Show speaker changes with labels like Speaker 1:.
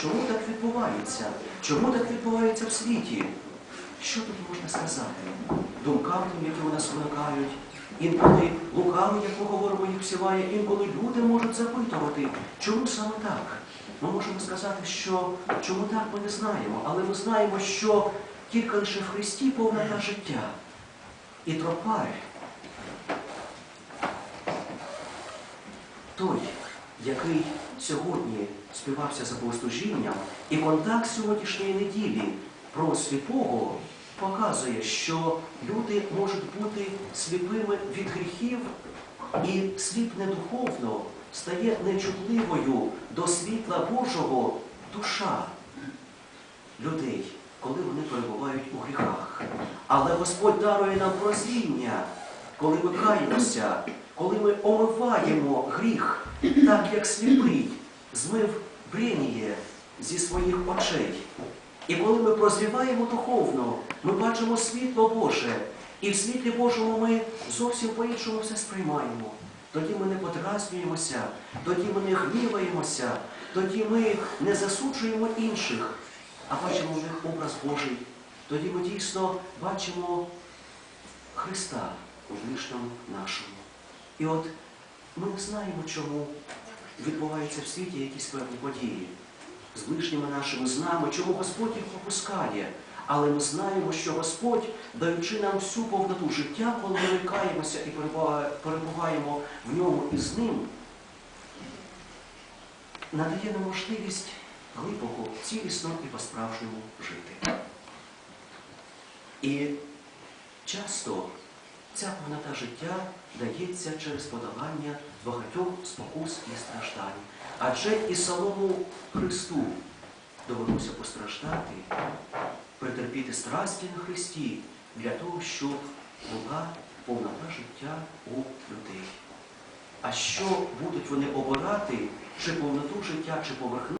Speaker 1: Чому так відбувається? Чому так відбувається в світі? Що тут можна сказати? Думкам тим, які у нас виникають, інколи лукави, як ми їх всіває, інколи люди можуть запитувати, чому саме так? Ми можемо сказати, що чому так ми не знаємо, але ми знаємо, що тільки лише в Христі повнота життя. І тропарь, той, який сьогодні співався за богослужінням, і контакт сьогоднішньої неділі про сліпого показує, що люди можуть бути сліпими від гріхів, і сліпне духовно стає нечутливою до світла Божого душа людей, коли вони перебувають у гріхах. Але Господь дарує нам прозріння, коли ми каємося, коли ми омиваємо гріх, так як сліпий змив брєніє зі своїх очей. І коли ми прозріваємо духовно, ми бачимо світло Боже, і в світлі Божому ми зовсім по-іншому все сприймаємо. Тоді ми не подразнюємося, тоді ми не гніваємося, тоді ми не засуджуємо інших, а бачимо в них образ Божий. Тоді ми дійсно бачимо Христа у ближньому нашому. І от ми не знаємо, чому відбуваються в світі якісь певні події з ближніми нашими, з нами, чому Господь їх пропускає. Але ми знаємо, що Господь, даючи нам всю повноту життя, коли ми каємося і перебуваємо в ньому і з ним, надає нам можливість глибоко, цілісно і по-справжньому жити. І часто ця повнота життя дається через подолання багатьох спокус і страждань. Адже і самому Христу довелося постраждати, претерпіти страсті на Христі для того, щоб була повнота життя у людей. А що будуть вони обирати, чи повноту життя, чи поверхню?